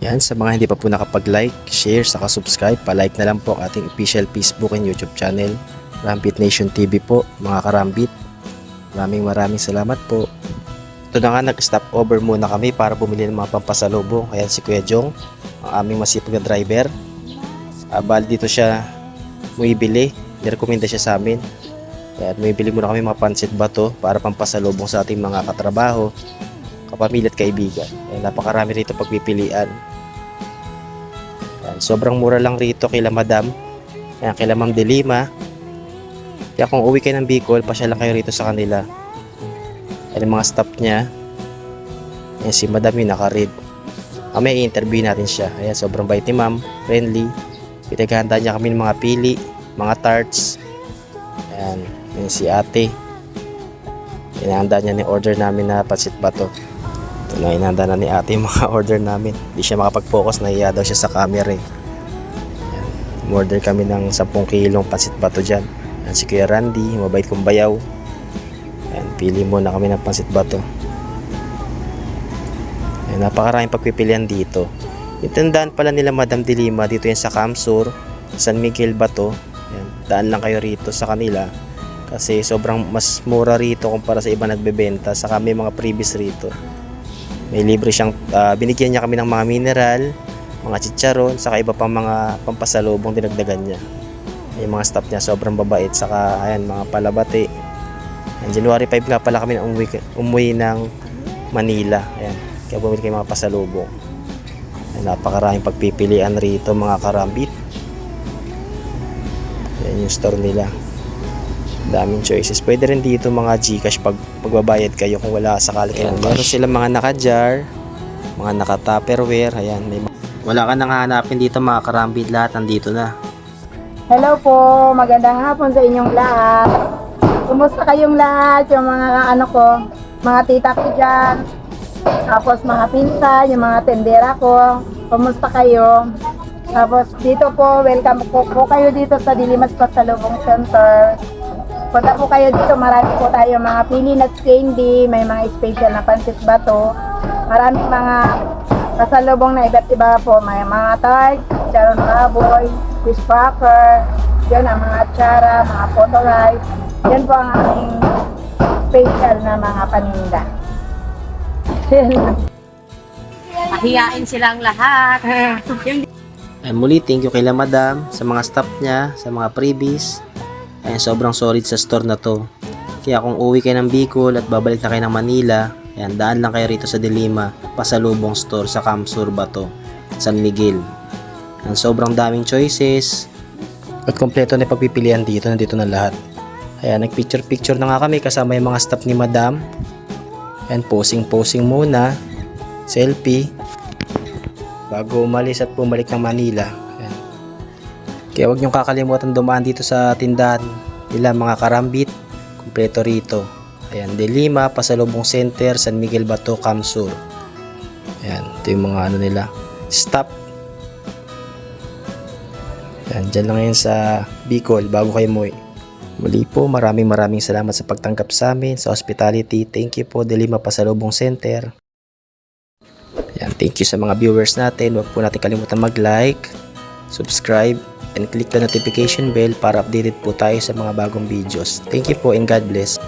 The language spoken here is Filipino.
Yan, sa mga hindi pa po nakapag-like, share, saka subscribe, pa-like na lang po ang ating official Facebook and YouTube channel. Rambit Nation TV po, mga karambit. Maraming maraming salamat po. Ito na nga, nag-stop over muna kami para bumili ng mga pampasalubong. Ayan si Kuya Jong, ang aming masipag na driver. Uh, dito siya muibili. Nirekomenda siya sa amin. Kaya muibili muna kami mga pansit bato para pampasalubong sa ating mga katrabaho, kapamilya at kaibigan. Ayan, napakarami rito pagpipilian. Ayan, sobrang mura lang rito kila Madam. Ayan, kila Ma'am Delima. Kaya kung uwi kayo ng Bicol, pasya lang kayo rito sa kanila. Ayan yung mga staff niya. Ayan si Madam yung naka-read. Mamaya i-interview natin siya. Ayan, sobrang bait ni Ma'am. Friendly. Pinaghahanda niya kami ng mga pili, mga tarts. Ayan, ayan si ate. Inahanda niya ni order namin na pansit bato. Ito na inahanda na ni ate yung mga order namin. Hindi siya makapag-focus, nahiya daw siya sa camera eh. Order kami ng 10 kilong pansit bato dyan. Ayan si Kuya Randy, mabait kong bayaw. Ayan, pili muna kami ng pansit bato. Ayan, napakaraming pagpipilian dito. Yung tandaan pala nila Madam Dilima dito yan sa Kamsur, San Miguel Bato. Ayan, daan lang kayo rito sa kanila kasi sobrang mas mura rito kumpara sa iba nagbebenta saka may mga previous rito may libre siyang ah, binigyan niya kami ng mga mineral mga chicharon saka iba pang mga pampasalubong dinagdagan niya. Yung mga staff niya sobrang babait saka ayan mga palabati. And January 5 nga pala kami na umuwi, umuwi ng Manila. Ayan kaya bumili kayo mga pasalubong. Ayan, napakaraming pagpipilian rito mga karambit yan yung store nila daming choices. Pwede rin dito mga Gcash pag magbabayad kayo kung wala sakali kayo. Meron sila mga naka-jar, mga naka-tupperware, ayan. May wala ka nang hahanapin dito mga karambit, lahat nandito na. Hello po, magandang hapon sa inyong lahat. Kumusta kayong lahat, yung mga ano ko, mga tita ko dyan, tapos mga pinsan, yung mga tendera ko, kumusta kayo? Tapos dito po, welcome po, po kayo dito sa Dilimas Pasalubong Center. Punta po kayo dito, marami po tayo mga pili nuts candy, may mga special na pansit bato, marami mga kasalubong na iba't iba po, may mga tart, charon baboy, fish cracker, yan ang mga atsara, mga photo rice, yan po ang aming special na mga paninda. Mahiyain silang lahat. And muli, thank you kay La Madam, sa mga staff niya, sa mga freebies. Ayan, sobrang solid sa store na to. Kaya kung uwi kayo ng Bicol at babalik na kayo ng Manila, ayan, daan lang kayo rito sa Dilima, pasalubong store sa Kamsur Bato, San Miguel. Ayan, sobrang daming choices. At kompleto na pagpipilian dito, nandito na lahat. Ayan, nagpicture-picture na nga kami kasama yung mga staff ni Madam. Ayan, posing-posing muna. Selfie bago umalis at bumalik ng Manila. Ayan. Kaya huwag niyong kakalimutan dumaan dito sa tindahan nila mga karambit. Kompleto rito. Ayan, De Lima, Pasalubong Center, San Miguel Bato, Kamsur. Ayan, ito yung mga ano nila. Stop. Ayan, dyan lang yan sa Bicol bago kayo muwi. Muli po, maraming maraming salamat sa pagtanggap sa amin, sa hospitality. Thank you po, De Lima, Pasalubong Center. Yan, thank you sa mga viewers natin. Huwag po natin kalimutan mag-like, subscribe, and click the notification bell para updated po tayo sa mga bagong videos. Thank you po and God bless.